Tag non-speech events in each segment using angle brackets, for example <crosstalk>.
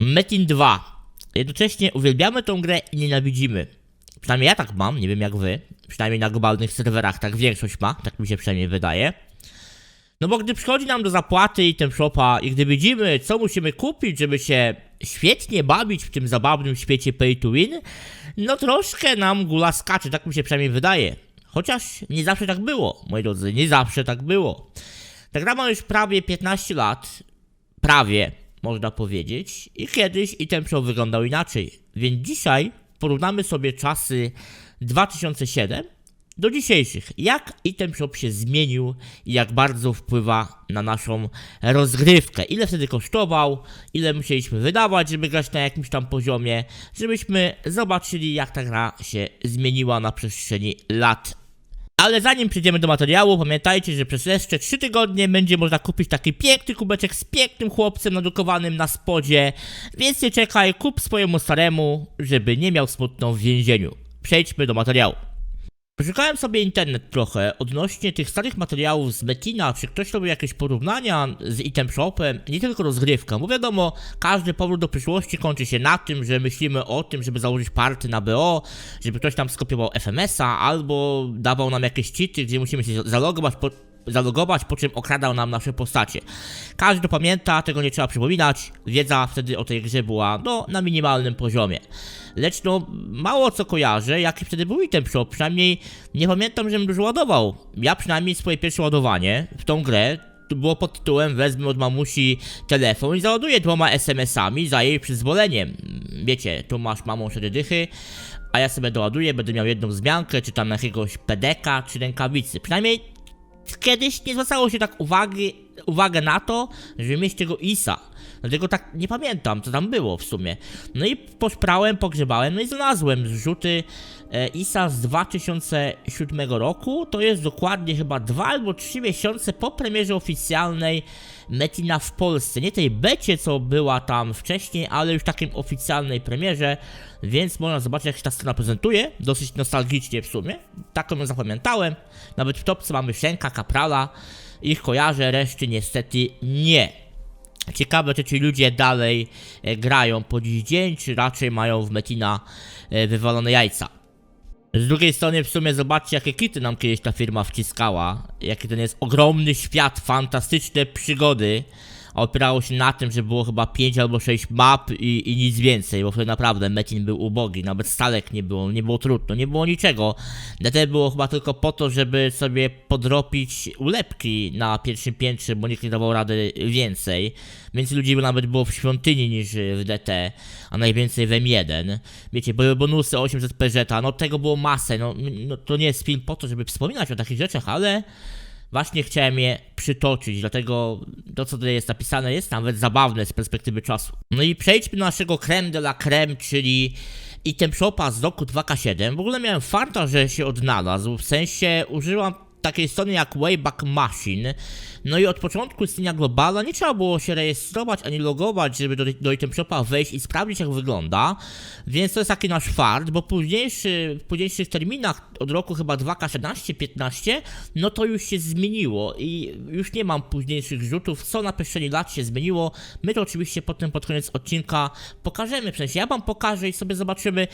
Metin 2. Jednocześnie uwielbiamy tą grę i nienawidzimy. Przynajmniej ja tak mam, nie wiem jak wy. Przynajmniej na globalnych serwerach tak większość ma, tak mi się przynajmniej wydaje. No bo gdy przychodzi nam do zapłaty i ten shopa i gdy widzimy co musimy kupić, żeby się świetnie bawić w tym zabawnym świecie pay to win, no troszkę nam gula skacze, tak mi się przynajmniej wydaje. Chociaż nie zawsze tak było, moi drodzy, nie zawsze tak było. Ta gra ma już prawie 15 lat, prawie można powiedzieć, i kiedyś i ten show wyglądał inaczej. Więc dzisiaj porównamy sobie czasy 2007 do dzisiejszych. Jak item shop się zmienił i jak bardzo wpływa na naszą rozgrywkę. Ile wtedy kosztował, ile musieliśmy wydawać, żeby grać na jakimś tam poziomie, żebyśmy zobaczyli jak ta gra się zmieniła na przestrzeni lat. Ale zanim przejdziemy do materiału, pamiętajcie, że przez jeszcze 3 tygodnie będzie można kupić taki piękny kubeczek z pięknym chłopcem nadrukowanym na spodzie, więc nie czekaj, kup swojemu staremu, żeby nie miał smutno w więzieniu. Przejdźmy do materiału. Przeszukałem sobie internet trochę odnośnie tych starych materiałów z Metina, czy ktoś robił jakieś porównania z item shopem, nie tylko rozgrywka, bo wiadomo, każdy powrót do przyszłości kończy się na tym, że myślimy o tym, żeby założyć party na BO, żeby ktoś tam skopiował FMS-a, albo dawał nam jakieś cheaty, gdzie musimy się zalogować, po, zalogować, po czym okradał nam nasze postacie. Każdy to pamięta, tego nie trzeba przypominać, wiedza wtedy o tej grze była, no, na minimalnym poziomie. Lecz no, mało co kojarzę, jaki wtedy był item shop, przynajmniej nie pamiętam, żebym dużo ładował. Ja przynajmniej swoje pierwsze ładowanie w tą grę było pod tytułem wezmę od mamusi telefon i załaduję dwoma SMS-ami za jej przyzwoleniem. Wiecie, tu masz mamą cztery dychy, a ja sobie doładuję, będę miał jedną wzmiankę, czy tam jakiegoś pedeka, czy rękawicy. Przynajmniej kiedyś nie zwracało się tak uwagi, uwagę na to, żeby mieć tego ISA. Dlatego tak nie pamiętam, co tam było w sumie. No i poszprałem, pogrzebałem, no i znalazłem zrzuty e, ISA z 2007 roku. To jest dokładnie chyba 2 albo 3 miesiące po premierze oficjalnej Metina w Polsce. Nie tej becie, co była tam wcześniej, ale już takim oficjalnej premierze, więc można zobaczyć, jak się ta strona prezentuje. Dosyć nostalgicznie w sumie. Taką ją zapamiętałem. Nawet w topce mamy Szenka, Kaprala. Ich kojarzę, reszty niestety nie. Ciekawe, czy ci ludzie dalej e, grają po dziś dzień, czy raczej mają w Metina e, wywalone jajca. Z drugiej strony w sumie zobaczcie jakie kity nam kiedyś ta firma wciskała. Jaki ten jest ogromny świat, fantastyczne przygody. A opierało się na tym, że było chyba 5 albo 6 map i, i nic więcej, bo wtedy naprawdę Metin był ubogi, nawet stalek nie było, nie było trudno, nie było niczego. DT było chyba tylko po to, żeby sobie podrobić ulepki na pierwszym piętrze, bo nikt nie dawał rady więcej. Więcej ludzi nawet było w świątyni niż w DT, a najwięcej w M1. Wiecie, były bonusy 800 PZ, no tego było masę, no, no to nie jest film po to, żeby wspominać o takich rzeczach, ale właśnie chciałem je przytoczyć, dlatego to, co tutaj jest napisane, jest nawet zabawne z perspektywy czasu. No i przejdźmy do naszego creme de la creme, czyli item shopa z roku 2K7. W ogóle miałem farta, że się odnalazł, w sensie użyłam takiej strony jak Wayback Machine. No i od początku istnienia globala nie trzeba było się rejestrować ani logować, żeby do, do item shopa wejść i sprawdzić jak wygląda. Więc to jest taki nasz fart, bo późniejszy, w późniejszych terminach od roku chyba 2K17-15, no to już się zmieniło i już nie mam późniejszych rzutów, co na przestrzeni lat się zmieniło. My to oczywiście potem pod koniec odcinka pokażemy, sensie ja wam pokażę i sobie zobaczymy,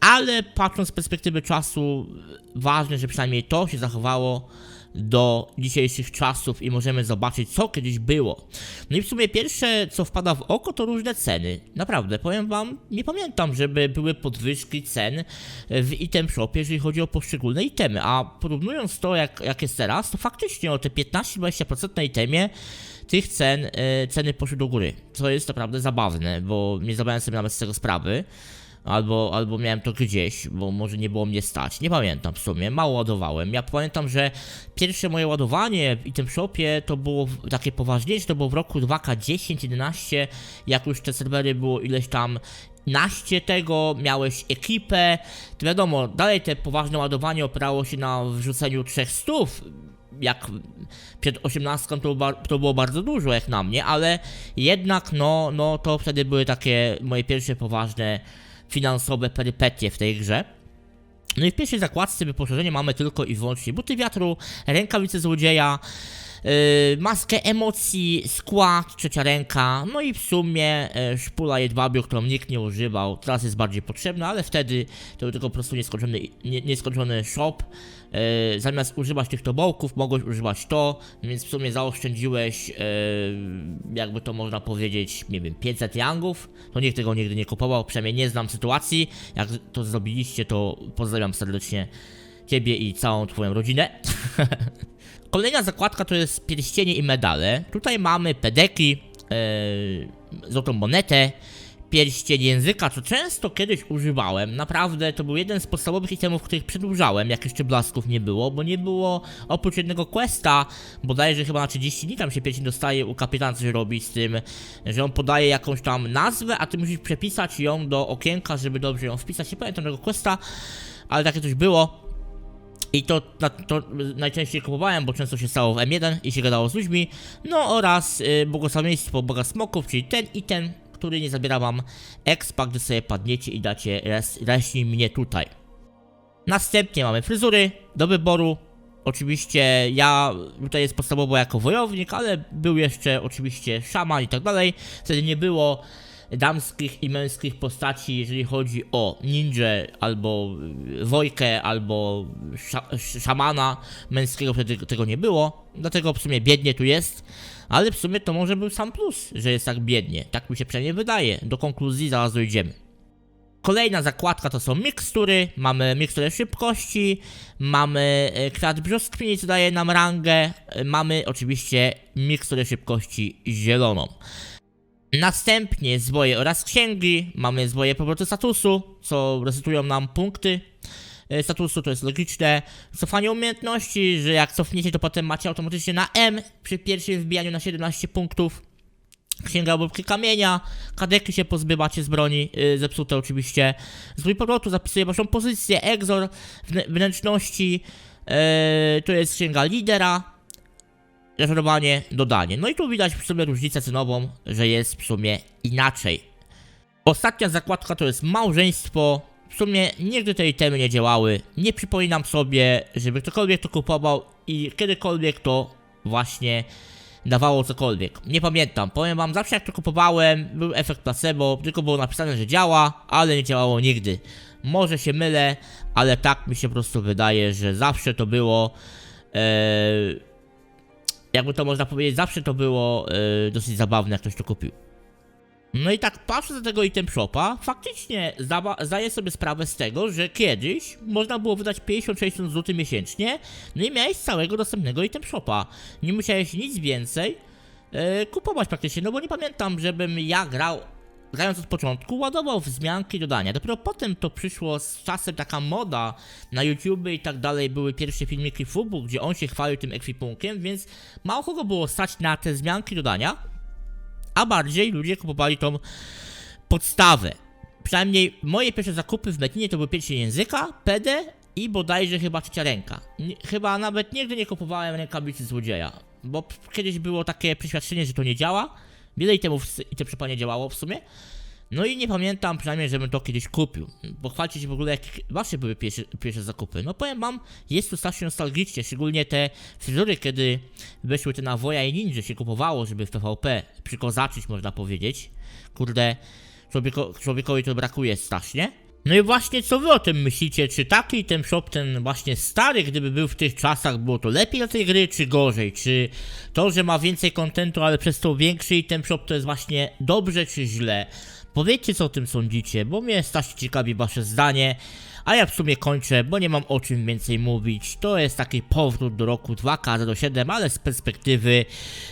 ale patrząc z perspektywy czasu, ważne, że przynajmniej to się zachowało do dzisiejszych czasów i możemy zobaczyć, co kiedyś było. No i w sumie pierwsze, co wpada w oko, to różne ceny. Naprawdę, powiem wam, nie pamiętam, żeby były podwyżki cen w item shopie, jeżeli chodzi o poszczególne itemy, a porównując to, jak, jak jest teraz, to faktycznie o te 15-20% na itemie tych cen, e, ceny poszły do góry, co jest naprawdę zabawne, bo nie zdawałem sobie nawet z tego sprawy. Albo, albo miałem to gdzieś, bo może nie było mnie stać. Nie pamiętam w sumie, mało ładowałem. Ja pamiętam, że pierwsze moje ładowanie w tym shopie to było takie poważniejsze, to było w roku 2K10-11, jak już te serwery było ileś tam naście tego, miałeś ekipę, to wiadomo, dalej te poważne ładowanie opierało się na wrzuceniu trzech stów, jak przed 18 to, to było bardzo dużo jak na mnie, ale jednak no, no to wtedy były takie moje pierwsze poważne finansowe perypetie w tej grze. No i w pierwszej zakładce wyposażenia mamy tylko i wyłącznie buty wiatru, rękawice złodzieja, maskę emocji, skład, trzecia ręka, no i w sumie yy, szpula jedwabiu, którą nikt nie używał, teraz jest bardziej potrzebna, ale wtedy to był tylko po prostu nieskończony, nie, nieskończony shop. Yy, zamiast używać tych tobołków, mogłeś używać to, więc w sumie zaoszczędziłeś, yy, jakby to można powiedzieć, nie wiem, 500 yangów. To nikt tego nigdy nie kupował, przynajmniej nie znam sytuacji. Jak to zrobiliście, to pozdrawiam serdecznie ciebie i całą twoją rodzinę. <laughs> Kolejna zakładka to jest pierścienie i medale. Tutaj mamy pedeki, yy, złotą monetę, pierścień języka, co często kiedyś używałem. Naprawdę to był jeden z podstawowych itemów, których przedłużałem, jak jeszcze blasków nie było, bo nie było oprócz jednego questa, bodajże chyba na 30 dni tam się pierścień dostaje, u kapitana coś robi z tym, że on podaje jakąś tam nazwę, a ty musisz przepisać ją do okienka, żeby dobrze ją wpisać. Nie pamiętam tego questa, ale takie coś było. I to, to najczęściej kupowałem, bo często się stało w M1 i się gadało z ludźmi. No oraz y, błogosławieństwo Boga Smoków, czyli ten i ten, który nie zabiera wam expa, gdy sobie padniecie i dacie res, reśnij mnie tutaj. Następnie mamy fryzury do wyboru. Oczywiście ja tutaj jest podstawowo jako wojownik, ale był jeszcze oczywiście szaman i tak dalej. Wtedy nie było damskich i męskich postaci, jeżeli chodzi o ninja, albo y, wojkę, albo sza szamana męskiego, wtedy tego nie było. Dlatego w sumie biednie tu jest. Ale w sumie to może był sam plus, że jest tak biednie. Tak mi się przynajmniej wydaje. Do konkluzji zaraz dojdziemy. Kolejna zakładka to są mikstury. Mamy miksturę szybkości, mamy e, krat brzoskwini, co daje nam rangę, e, mamy oczywiście miksturę szybkości zieloną. Następnie zwoje oraz księgi, mamy zwoje powrotu statusu, co resetują nam punkty e, statusu, to jest logiczne. Cofanie umiejętności, że jak cofniecie, to potem macie automatycznie na M przy pierwszym wbijaniu na 17 punktów. Księga obróbki kamienia, kadeki się pozbywacie z broni, yy, zepsute oczywiście. Zwój powrotu zapisuje waszą pozycję, egzor, wnę- wnętrzności, yy, to jest księga lidera, referowanie, dodanie. No i tu widać w sumie różnicę cenową, że jest w sumie inaczej. Ostatnia zakładka to jest małżeństwo. W sumie nigdy te itemy nie działały. Nie przypominam sobie, żeby ktokolwiek to kupował i kiedykolwiek to właśnie dawało cokolwiek. Nie pamiętam. Powiem wam, zawsze jak to kupowałem, był efekt placebo, tylko było napisane, że działa, ale nie działało nigdy. Może się mylę, ale tak mi się po prostu wydaje, że zawsze to było. Eee, jakby to można powiedzieć, zawsze to było e, dosyć zabawne, jak ktoś to kupił. No i tak patrzę za tego item shopa, faktycznie zdaję sobie sprawę z tego, że kiedyś można było wydać 50-60 zł miesięcznie, no i miałeś całego dostępnego item shopa. Nie musiałeś nic więcej e, kupować praktycznie, no bo nie pamiętam, żebym ja grał, grając od początku, ładował wzmianki i dodania. Dopiero potem to przyszło z czasem taka moda na YouTube i tak dalej, były pierwsze filmiki Fubu, gdzie on się chwalił tym ekwipunkiem, więc mało kogo było stać na te wzmianki i dodania a bardziej ludzie kupowali tą podstawę. Przynajmniej moje pierwsze zakupy w Metinie to były pierścień języka, PD i bodajże chyba trzecia ręka. Nie, chyba nawet nigdy nie kupowałem rękawicy złodzieja, bo kiedyś było takie przeświadczenie, że to nie działa. Wiele itemów i te nie działało w sumie. No i nie pamiętam przynajmniej, żebym to kiedyś kupił. Pochwalcie się w ogóle, jakie wasze były pierwsze, pierwsze zakupy. No powiem wam, jest to strasznie nostalgicznie, szczególnie te fryzury, kiedy wyszły te nawoja i ninja się kupowało, żeby w PvP przykozaczyć, można powiedzieć. Kurde, człowieko, człowiekowi to brakuje strasznie. No i właśnie co wy o tym myślicie? Czy taki ten shop, ten właśnie stary, gdyby był w tych czasach, było to lepiej dla tej gry, czy gorzej? Czy to, że ma więcej kontentu, ale przez to większy i ten shop to jest właśnie dobrze, czy źle? Powiedzcie co o tym sądzicie, bo mnie strasznie ciekawi wasze zdanie. A ja w sumie kończę, bo nie mam o czym więcej mówić. To jest taki powrót do roku 2K07, ale z perspektywy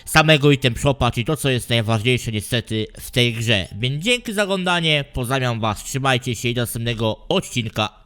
samego item shopa, czyli to co jest najważniejsze niestety w tej grze. Więc dzięki za oglądanie, pozdrawiam was, trzymajcie się i do następnego odcinka.